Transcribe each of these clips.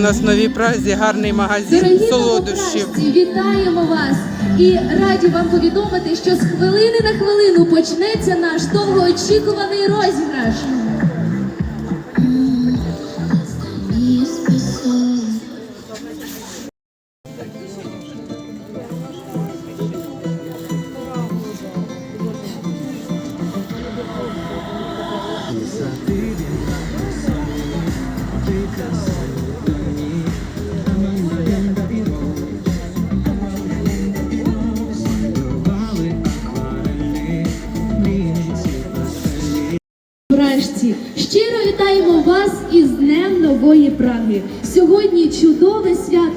Нас нові празі, гарний магазин Дорогі солодощів. вітаємо вас і раді вам повідомити, що з хвилини на хвилину почнеться наш довгоочікуваний розіграш.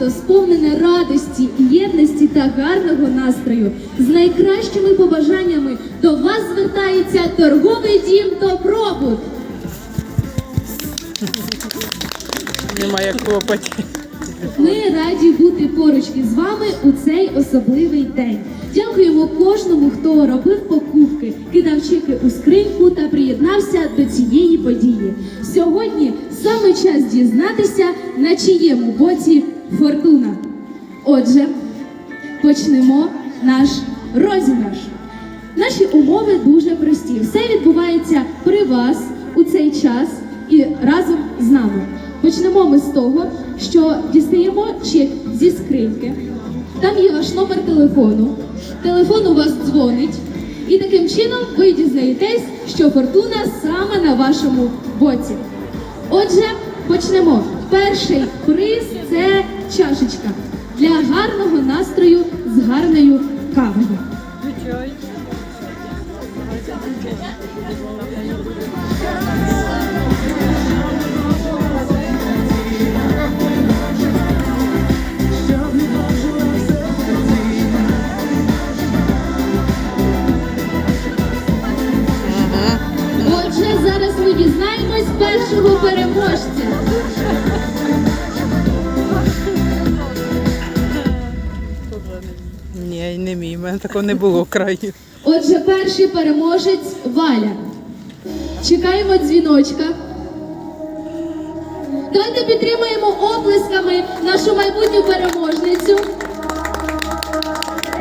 Свято, сповнене радості, єдності та гарного настрою. З найкращими побажаннями до вас звертається торговий дім Добробут. Немає хлопать. Ми раді бути поруч із вами у цей особливий день. Дякуємо кожному, хто робив покупки, кидав чеки у скриньку та приєднався до цієї події. Сьогодні саме час дізнатися, на чиєму боці фортуна. Отже, почнемо наш розіграш. Наші умови дуже прості. Все відбувається при вас у цей час і разом з нами. Почнемо ми з того, що дістаємо чек зі скриньки. Там є ваш номер телефону. Телефон у вас дзвонить. І таким чином ви дізнаєтесь, що фортуна саме на вашому боці. Отже, почнемо. Перший приз це чашечка для гарного настрою з гарною кавою. Такого не було краю. Отже, перший переможець Валя. Чекаємо дзвіночка. Давайте підтримаємо оплесками нашу майбутню переможницю.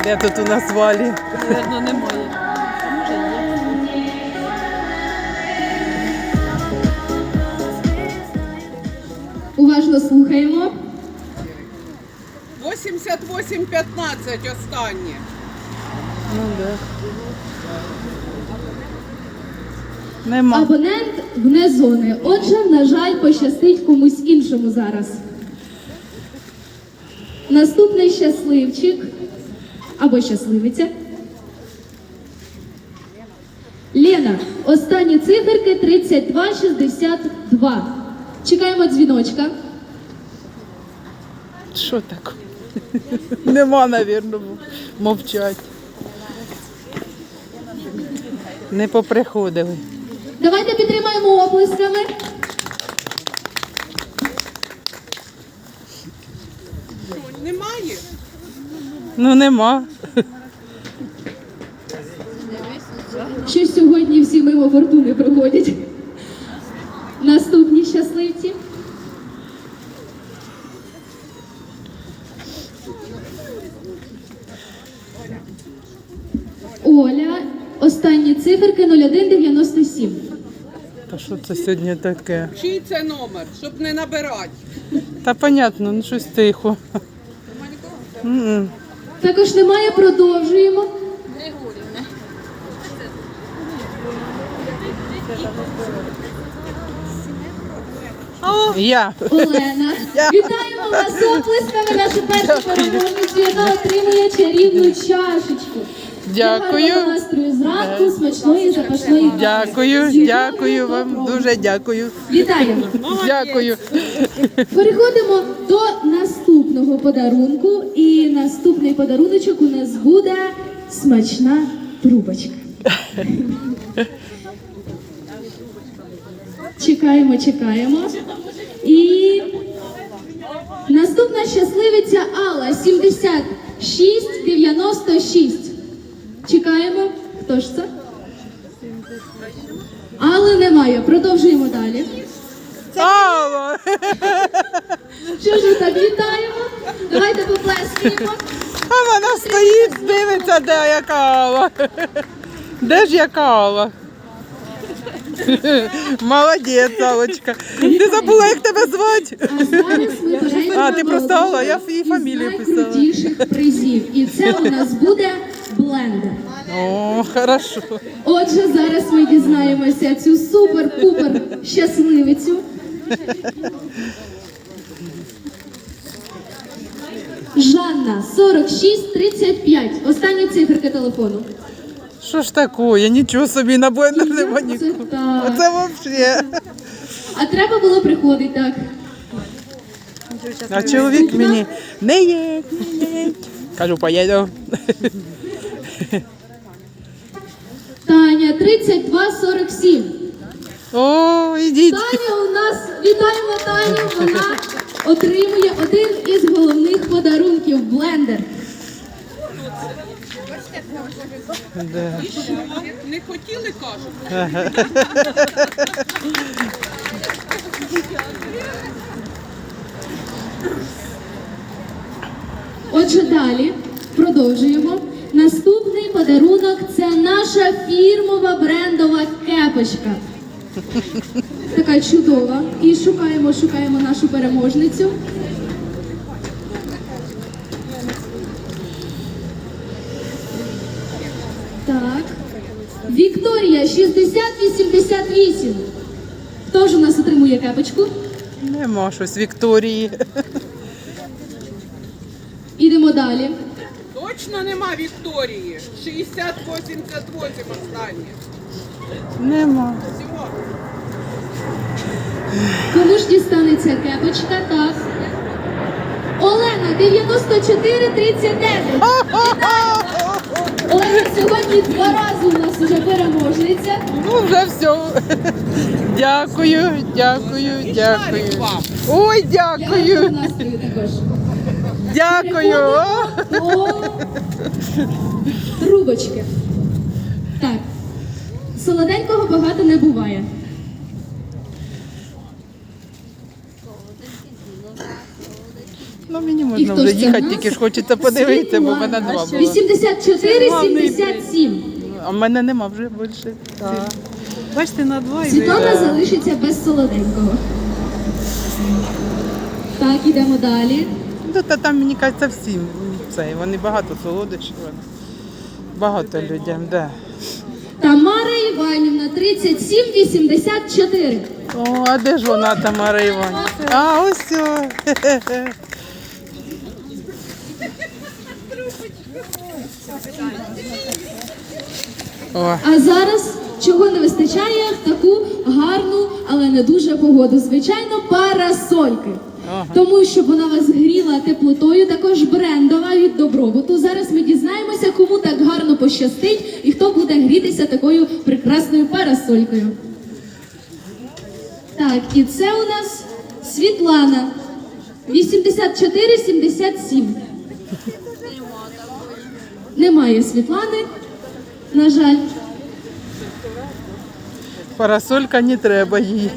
Де тут у нас валі? Наверно, немає. Уважно слухаємо. 88-15 останнє. Ну да. Нема. Абонент вне зони. Отже, на жаль, пощастить комусь іншому зараз. Наступний щасливчик або щасливиця. Лена, останні циферки 3262. Чекаємо дзвіночка. Що таке? Нема, навірно, мовчать. Не поприходили. Давайте підтримаємо оплесками. Немає. Ну нема. що сьогодні всі мимо фортуни проходять. Наступні щасливці. Останні циферки 0197. Та що це сьогодні таке? Чий це номер, щоб не набирати? Та понятно, ну щось тихо. М-м. Також немає, продовжуємо. Я. Олена. Вітаємо вас з оплесками, нашу першу переможницю, яка отримує чарівну чашечку. Дякую. гарного настрою зранку, смачної запашної кави. Дякую, дякую вам, дуже дякую. Вітаємо. Дякую. Переходимо до наступного подарунку. І наступний подаруночок у нас буде смачна трубочка. Чекаємо, чекаємо. І наступна щасливиця Алла 7696. Чекаємо. Хто ж це? Але немає. Продовжуємо далі. Алла! Що ж так вітаємо? Давайте поплескаємо. А вона стоїть, дивиться, де яка Алла. Де ж яка Алла? Молодець, Аллочка. Ти забула, як тебе звати? А зараз ми перейдемо А, ти до просто Алла, я її фамілію писала. найкрутіших призів. І це у нас буде блендер. О, хорошо. Отже, зараз ми дізнаємося цю супер-пупер щасливицю. Жанна 4635. Останні циферки телефону. Що ж такое? Нічого собі на блендер нема це нікого. так? Оце взагалі. А треба було приходити так. А чоловік мені не є. не є. Кажу, поїду. Таня 3247. О, ідіть. Таня у нас вітаємо Таню. Вона отримує один із головних подарунків блендер. Не хотіли, кажуть. Отже, далі продовжуємо. Наступний подарунок це наша фірмова брендова кепочка. Така чудова. І шукаємо, шукаємо нашу переможницю. Так. Вікторія 6088. Хто ж у нас отримує кепочку? Нема щось Вікторії. Ідемо далі. Точно нема Вікторії. 60-88 останнє. Нема. Всього. Кому ж дістанеться кепочка? Так. Олена 9439. Олена сьогодні два рази у нас вже переможниця. Ну, вже все. Дякую, дякую, дякую. Ой, дякую, настрою також. Дякую. О, трубочки. Так. Солоденького багато не буває. Ну, мені І можна хто вже ж це їхати, нас? тільки ж хочеться подивитися, бо в мене два було. 84 77. А в мене нема вже більше. Бачите, на два і Світлана залишиться без солоденького. Так, ідемо далі. Ну, та там, мені кажеться, всім це. Вони багато солодощів. Багато людям, да. Тамара Іванівна, 3784. О, а де ж вона, Тамара Іванівна? А, ось. о. О, А зараз чого не вистачає в таку гарну, але не дуже погоду. Звичайно, парасольки. Ага. Тому щоб вона вас гріла теплотою, також брендова від добробуту. Зараз ми дізнаємося, кому так гарно пощастить і хто буде грітися такою прекрасною парасолькою. Так, і це у нас Світлана. 84-77. Немає Світлани, на жаль. парасолька не треба їй.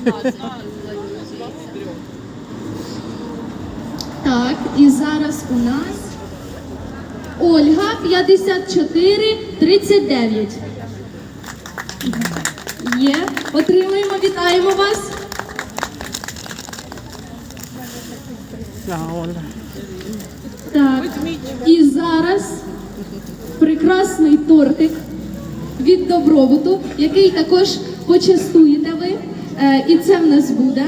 Так, і зараз у нас Ольга 54 39. Є, отримуємо, вітаємо вас. Так, і зараз прекрасний тортик від добробуту, який також почастуєте ви. Е, і це в нас буде.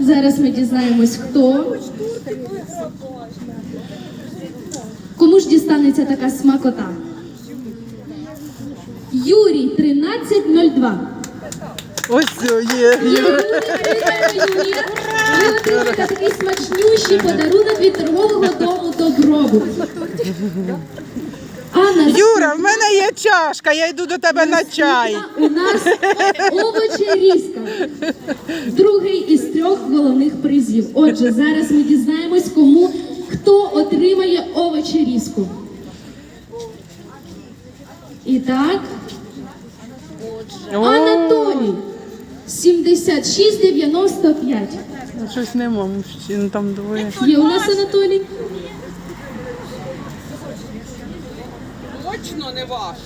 Зараз ми дізнаємось, хто. Кому ж дістанеться така смакота? Юрій 1302. Ось є. Юрія, Юрія, ви отримаєте такий смачнющий подарунок від торгового дому Добробут. Анна, Юра, в мене є чашка, я йду до тебе на чай. у нас овочерізка. Другий із трьох головних призів. Отже, зараз ми дізнаємось, кому хто отримає овочерізку. І так, Анатолій 7695. Ну, Щось нема, мужчин там двоє. Є у нас Анатолій? Точно не ваш.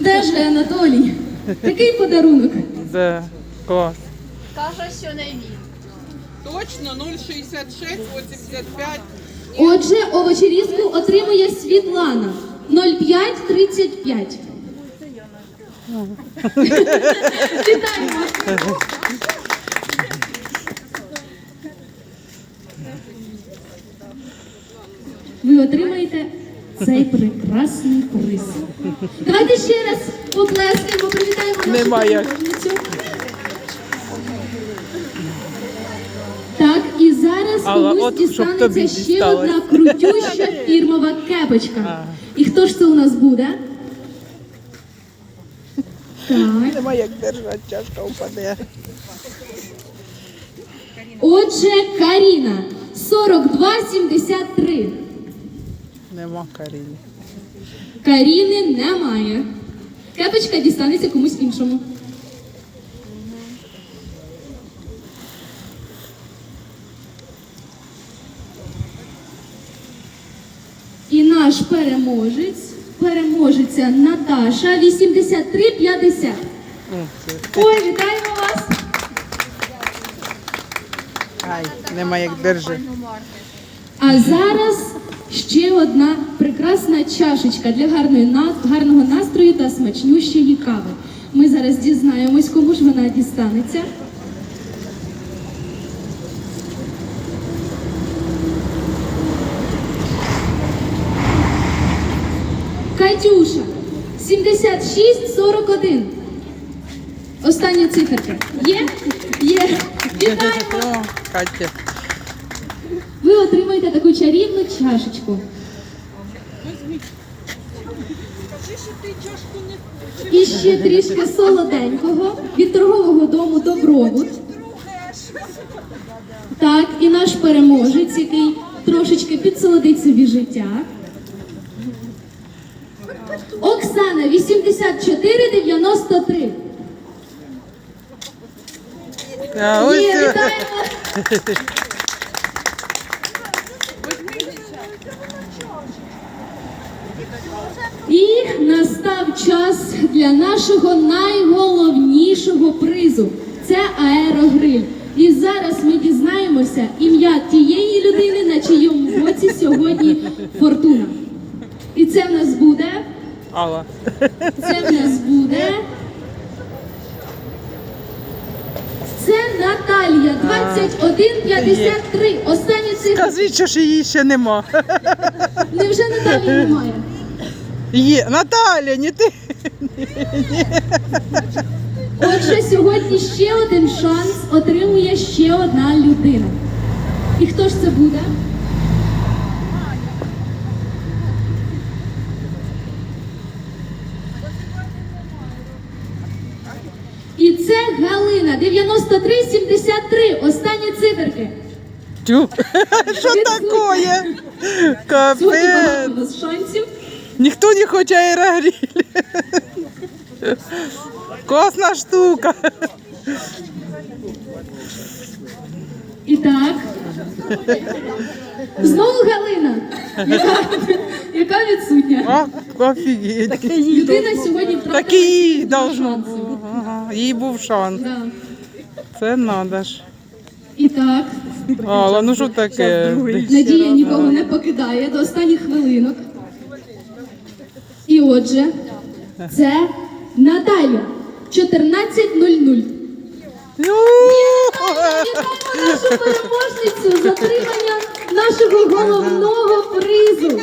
Де ж Анатолій? Такий подарунок. Да, клас. Каже, що не він. Точно 066 85. Отже, овочерізку отримує Світлана 0535. Вітаємо! Ви отримаєте цей прекрасний приз. Давайте ще раз поплескаємо, привітаємо нашу Нема як. переможницю. Так, і зараз Алла, комусь от щоб тобі дістанеться ще дісталось. одна крутюща фірмова кепочка. І хто ж це у нас буде? Так. Нема як держати, чашка впаде. Отже, Каріна 4273. Нема Каріни. Каріни немає. Кепочка дістанеться комусь іншому. І наш переможець, переможеця Наташа 8350. О. Ой, вітаємо вас! Ай, нема як держи. А зараз ще одна прекрасна чашечка для гарної гарного настрою та смачнющої кави. Ми зараз дізнаємось, кому ж вона дістанеться. 7641. Остання циферка. Є? Є. Вітаємо! Катя. Ви отримаєте таку чарівну чашечку. І ще трішки солоденького від торгового дому Добробут. Так, і наш переможець, який трошечки підсолодить собі життя. Оксана 8493. А, ось, Є, вітаємо! І настав час для нашого найголовнішого призу. Це аерогриль. І зараз ми дізнаємося ім'я тієї людини, на чийому боці сьогодні фортуна. І це в нас буде. Алла. Це в нас буде. Це Наталія 2153. Остання цифра. Скажіть, що ж її ще нема. Невже Наталії немає? Є. Наталя, не ти. Отже, сьогодні ще один шанс отримує ще одна людина. І хто ж це буде? І це Галина 9373. Останні циферки. Тю. Що таке? Капець. шансів. Ніхто не хоче аерогріль. Класна штука. І так. Знову Галина, яка, яка відсутня. О, офігеть. Людина сьогодні втратила Так і їй должно було. Ага, їй був шанс. Да. Це надо ж. І так, Алла, ну що таке? Надія нікого не покидає до останніх хвилинок. І отже, це Наталя 14.00. Нашу переможницю з нашого головного призу.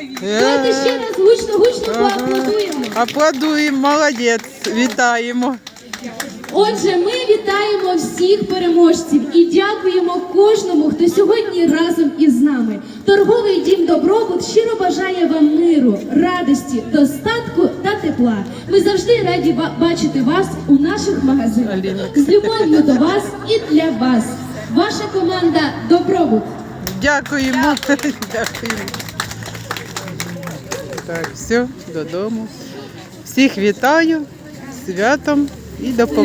їсти. Давайте ще раз гучно, гучно поаплодуємо. Аплодуємо, молодець, вітаємо. Отже, ми вітаємо всіх переможців і дякуємо кожному, хто сьогодні разом із нами. Торговий дім Добробут щиро бажає вам миру, радості, достатку та тепла. Ми завжди раді бачити вас у наших магазинах. З любов'ю до вас і для вас. Ваша команда Добробут. Дякуємо. Дякуємо. Так, все, додому. Всіх вітаю, святом і до побачення.